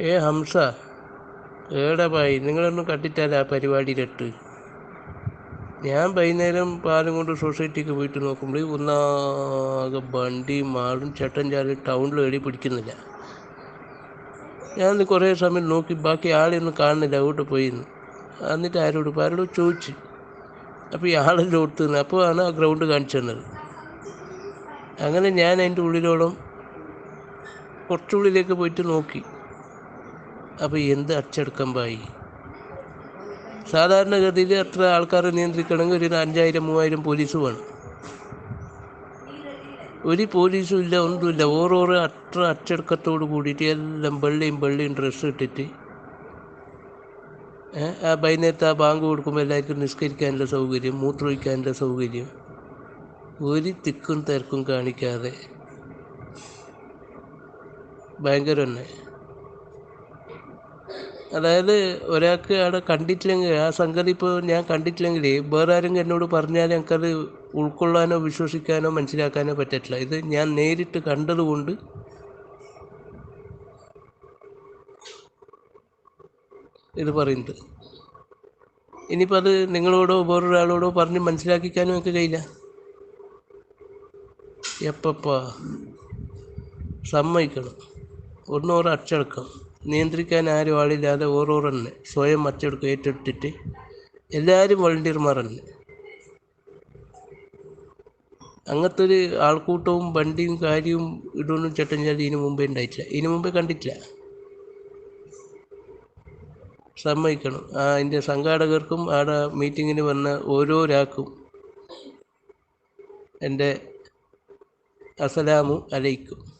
ഏ ഹംസ. ഏടാ ഭായി നിങ്ങളൊന്നും ആ പരിപാടിയിലിട്ട് ഞാൻ വൈകുന്നേരം പാലും കൊണ്ട് സൊസൈറ്റിക്ക് പോയിട്ട് നോക്കുമ്പോൾ ഒന്നാകെ ബണ്ടി മാളും ചേട്ടൻ ചാലും ടൗണിൽ എടി പിടിക്കുന്നില്ല. ഞാൻ കുറേ സമയം നോക്കി ബാക്കി ആളെയൊന്നും കാണുന്നില്ല അങ്ങോട്ട് പോയിന്ന്. എന്നിട്ട് ആരോട് ആരോട് ചോദിച്ചു. അപ്പോൾ ഈ ആളെല്ലാം ഓടുത്തുന്നത് അപ്പോൾ ആണ് ആ ഗ്രൗണ്ട് കാണിച്ചു തന്നത്. അങ്ങനെ ഞാൻ അതിന്റെ ഉള്ളിലോളം കുറച്ചുള്ളിലേക്ക് പോയിട്ട് നോക്കി. അപ്പോൾ എന്ത് അച്ചടക്കം പായി? സാധാരണഗതിയിൽ അത്ര ആൾക്കാരെ നിയന്ത്രിക്കണമെങ്കിൽ ഒരു അഞ്ചായിരം മൂവായിരം പോലീസ് വേണം. ഒരു പോലീസും ഇല്ല ഒന്നുമില്ല. ഓരോരോ അത്ര അച്ചടക്കത്തോട് കൂടിയിട്ട് എല്ലാം വെള്ളിയും വെള്ളിയും ഡ്രസ്സ് ഇട്ടിട്ട് ആ വൈകുന്നേരത്ത് ആ ബാങ്ക് കൊടുക്കുമ്പോൾ എല്ലാവർക്കും നിസ്കരിക്കാനുള്ള സൗകര്യം മൂത്രമൊഴിക്കാനുള്ള സൗകര്യം. ഒരു തിക്കും തിരക്കും കാണിക്കാതെ. ഭയങ്കര തന്നെ അതായത് ഒരാൾക്ക് അവിടെ കണ്ടിട്ടില്ലെങ്കിൽ ആ സംഗതി ഇപ്പോൾ ഞാൻ കണ്ടിട്ടില്ലെങ്കിൽ വേറെ ആരെങ്കിലും എന്നോട് പറഞ്ഞാൽ എനിക്കത് ഉൾക്കൊള്ളാനോ വിശ്വസിക്കാനോ മനസ്സിലാക്കാനോ പറ്റത്തില്ല. ഇത് ഞാൻ നേരിട്ട് കണ്ടതുകൊണ്ട് ഇത് പറയുന്നത്. ഇനിയിപ്പോൾ അത് നിങ്ങളോടോ വേറൊരാളോടോ പറഞ്ഞ് മനസ്സിലാക്കിക്കാനും എനിക്ക് കഴിയില്ല. എപ്പപ്പാ? സമ്മതിക്കണം. ഒന്നോറ് അച്ചടക്കം. നിയന്ത്രിക്കാൻ ആരും ആളില്ലാതെ ഓരോ തന്നെ സ്വയം അച്ചടക്കം ഏറ്റെടുത്തിട്ട് എല്ലാവരും വളണ്ടിയർമാർ തന്നെ അങ്ങനത്തെ ഒരു ആൾക്കൂട്ടവും വണ്ടിയും കാര്യവും ഇതൊന്നും ചട്ടഞ്ചാലി ഇതിനു മുമ്പേ ഉണ്ടായിട്ടില്ല. ഇതിനു മുമ്പേ കണ്ടിട്ടില്ല. സമ്മതിക്കണം. അതിന്റെ സംഘാടകർക്കും ആടെ മീറ്റിങ്ങിന് വന്ന ഓരോരാൾക്കും എന്റെ അസലാമു അലൈക്കും.